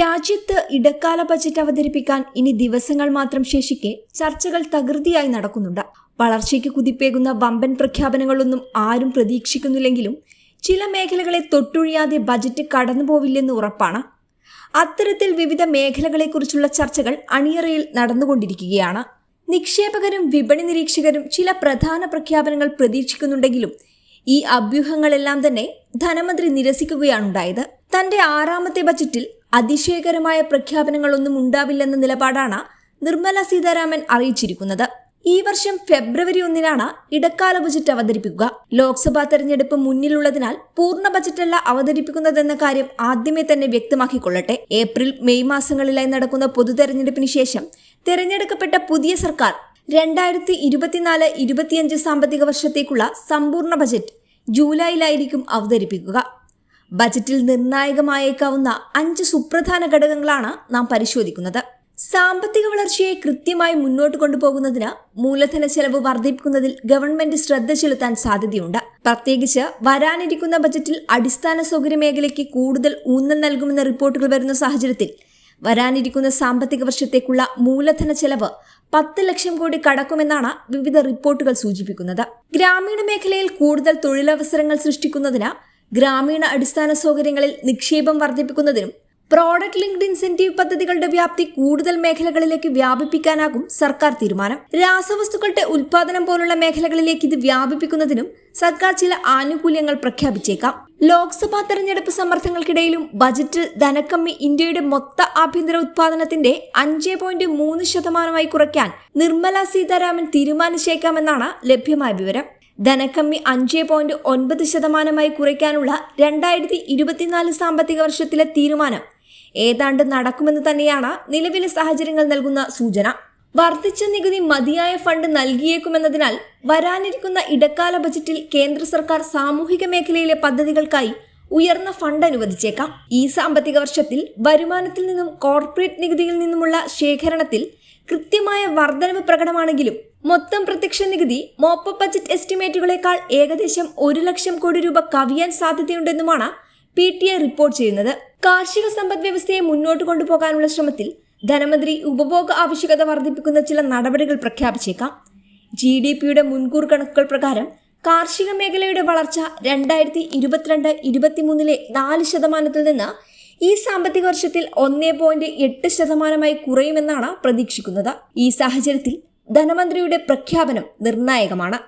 രാജ്യത്ത് ഇടക്കാല ബജറ്റ് അവതരിപ്പിക്കാൻ ഇനി ദിവസങ്ങൾ മാത്രം ശേഷിക്കെ ചർച്ചകൾ തകൃതിയായി നടക്കുന്നുണ്ട്. വളർച്ചയ്ക്ക് കുതിപ്പേകുന്ന വമ്പൻ പ്രഖ്യാപനങ്ങളൊന്നും ആരും പ്രതീക്ഷിക്കുന്നില്ലെങ്കിലും ചില മേഖലകളെ തൊട്ടൊഴിയാതെ ബജറ്റ് കടന്നുപോവില്ലെന്ന് ഉറപ്പാണ്. അത്തരത്തിൽ വിവിധ മേഖലകളെക്കുറിച്ചുള്ള ചർച്ചകൾ അണിയറയിൽ നടന്നുകൊണ്ടിരിക്കുകയാണ്. നിക്ഷേപകരും വിപണി നിരീക്ഷകരും ചില പ്രധാന പ്രഖ്യാപനങ്ങൾ പ്രതീക്ഷിക്കുന്നുണ്ടെങ്കിലും ഈ അഭ്യൂഹങ്ങളെല്ലാം തന്നെ ധനമന്ത്രി നിരസിക്കുകയാണുണ്ടായത്. തന്റെ ആറാമത്തെ ബജറ്റിൽ അതിശയകരമായ പ്രഖ്യാപനങ്ങളൊന്നും ഉണ്ടാവില്ലെന്ന നിലപാടാണ് നിർമ്മല സീതാരാമൻ അറിയിച്ചിരിക്കുന്നത്. ഈ വർഷം ഫെബ്രുവരി ഒന്നിനാണ് ഇടക്കാല ബജറ്റ് അവതരിപ്പിക്കുക. ലോക്സഭാ തെരഞ്ഞെടുപ്പ് മുന്നിലുള്ളതിനാൽ പൂർണ ബജറ്റല്ല അവതരിപ്പിക്കുന്നതെന്ന കാര്യം ആദ്യമേ തന്നെ വ്യക്തമാക്കിക്കൊള്ളട്ടെ. ഏപ്രിൽ മെയ് മാസങ്ങളിലായി നടക്കുന്ന പൊതു തെരഞ്ഞെടുപ്പിന് ശേഷം തെരഞ്ഞെടുക്കപ്പെട്ട പുതിയ സർക്കാർ രണ്ടായിരത്തി ഇരുപത്തിനാല് ഇരുപത്തിയഞ്ച് സാമ്പത്തിക വർഷത്തേക്കുള്ള സമ്പൂർണ ബജറ്റ് ജൂലൈയിലായിരിക്കും അവതരിപ്പിക്കുക. ബജറ്റിൽ നിർണായകമായേക്കാവുന്ന അഞ്ച് സുപ്രധാന ഘടകങ്ങളാണ് നാം പരിശോധിക്കുന്നത്. സാമ്പത്തിക വളർച്ചയെ കൃത്യമായി മുന്നോട്ട് കൊണ്ടുപോകുന്നതിന് മൂലധന ചെലവ് വർദ്ധിപ്പിക്കുന്നതിൽ ഗവൺമെന്റ് ശ്രദ്ധ ചെലുത്താൻ സാധ്യതയുണ്ട്. പ്രത്യേകിച്ച് വരാനിരിക്കുന്ന ബജറ്റിൽ അടിസ്ഥാന സൗകര്യ മേഖലയ്ക്ക് കൂടുതൽ ഊന്നൽ നൽകുമെന്ന റിപ്പോർട്ടുകൾ വരുന്ന സാഹചര്യത്തിൽ വരാനിരിക്കുന്ന സാമ്പത്തിക വർഷത്തേക്കുള്ള മൂലധന ചെലവ് പത്ത് ലക്ഷം കോടി കടക്കുമെന്നാണ് വിവിധ റിപ്പോർട്ടുകൾ സൂചിപ്പിക്കുന്നത്. ഗ്രാമീണ മേഖലയിൽ കൂടുതൽ തൊഴിലവസരങ്ങൾ സൃഷ്ടിക്കുന്നതിന് ഗ്രാമീണ അടിസ്ഥാന സൗകര്യങ്ങളിൽ നിക്ഷേപം വർദ്ധിപ്പിക്കുന്നതിനും പ്രോഡക്റ്റ് ലിങ്ക്ഡ് ഇൻസെന്റീവ് പദ്ധതികളുടെ വ്യാപ്തി കൂടുതൽ മേഖലകളിലേക്ക് വ്യാപിപ്പിക്കാനാകും സർക്കാർ തീരുമാനം. രാസവസ്തുക്കളുടെ ഉൽപാദനം പോലുള്ള മേഖലകളിലേക്ക് ഇത് വ്യാപിപ്പിക്കുന്നതിനും സർക്കാർ ചില ആനുകൂല്യങ്ങൾ പ്രഖ്യാപിച്ചേക്കാം. ലോക്സഭാ തെരഞ്ഞെടുപ്പ് സമ്മർദ്ദങ്ങൾക്കിടയിലും ബജറ്റിൽ ധനക്കമ്മി ഇന്ത്യയുടെ മൊത്ത ആഭ്യന്തര ഉത്പാദനത്തിന്റെ അഞ്ച് പോയിന്റ് മൂന്ന് ശതമാനമായി കുറയ്ക്കാൻ നിർമ്മല സീതാരാമൻ തീരുമാനിച്ചേക്കാമെന്നാണ് ലഭ്യമായ വിവരം. ധനക്കമ്മി അഞ്ച് പോയിന്റ് ഒൻപത് ശതമാനമായി കുറയ്ക്കാനുള്ള രണ്ടായിരത്തി ഇരുപത്തിനാല് സാമ്പത്തിക വർഷത്തിലെ തീരുമാനം. ഏതാണ്ട് നടക്കുമെന്ന് തന്നെയാണ് നിലവിലെ സാഹചര്യങ്ങൾ നൽകുന്ന സൂചന. വർദ്ധിച്ച നികുതി മതിയായ ഫണ്ട് നൽകിയേക്കുമെന്നതിനാൽ വരാനിരിക്കുന്ന ഇടക്കാല ബജറ്റിൽ കേന്ദ്ര സർക്കാർ സാമൂഹിക മേഖലയിലെ പദ്ധതികൾക്കായി ഉയർന്ന ഫണ്ട് അനുവദിച്ചേക്കാം. ഈ സാമ്പത്തിക വർഷത്തിൽ വരുമാനത്തിൽ നിന്നും കോർപ്പറേറ്റ് നികുതിയിൽ നിന്നുമുള്ള ശേഖരണത്തിൽ കൃത്യമായ വർധനവ് പ്രകടമാണെങ്കിലും മൊത്തം പ്രത്യക്ഷ നികുതി മോപ്പ ബജറ്റ് എസ്റ്റിമേറ്റുകളെക്കാൾ ഏകദേശം ഒരു ലക്ഷം കോടി രൂപ കവിയാൻ സാധ്യതയുണ്ടെന്നുമാണ് പി ടി ഐ റിപ്പോർട്ട് ചെയ്യുന്നത്. കാർഷിക സമ്പദ് വ്യവസ്ഥയെ മുന്നോട്ട് കൊണ്ടുപോകാനുള്ള ശ്രമത്തിൽ ധനമന്ത്രി ഉപഭോഗ ആവശ്യകത വർദ്ധിപ്പിക്കുന്ന ചില നടപടികൾ പ്രഖ്യാപിച്ചേക്കാം. ജി ഡി പിയുടെ മുൻകൂർ കണക്കുകൾ പ്രകാരം കാർഷിക മേഖലയുടെ വളർച്ച രണ്ടായിരത്തി ഇരുപത്തിരണ്ട് ഇരുപത്തിമൂന്നിലെ നാല് ശതമാനത്തിൽ നിന്ന് ഈ സാമ്പത്തിക വർഷത്തിൽ ഒന്നേ പോയിന്റ് എട്ട് ശതമാനമായി കുറയുമെന്നാണ് പ്രതീക്ഷിക്കുന്നത്. ഈ സാഹചര്യത്തിൽ ധനമന്ത്രിയുടെ പ്രഖ്യാപനം നിർണായകമാണ്.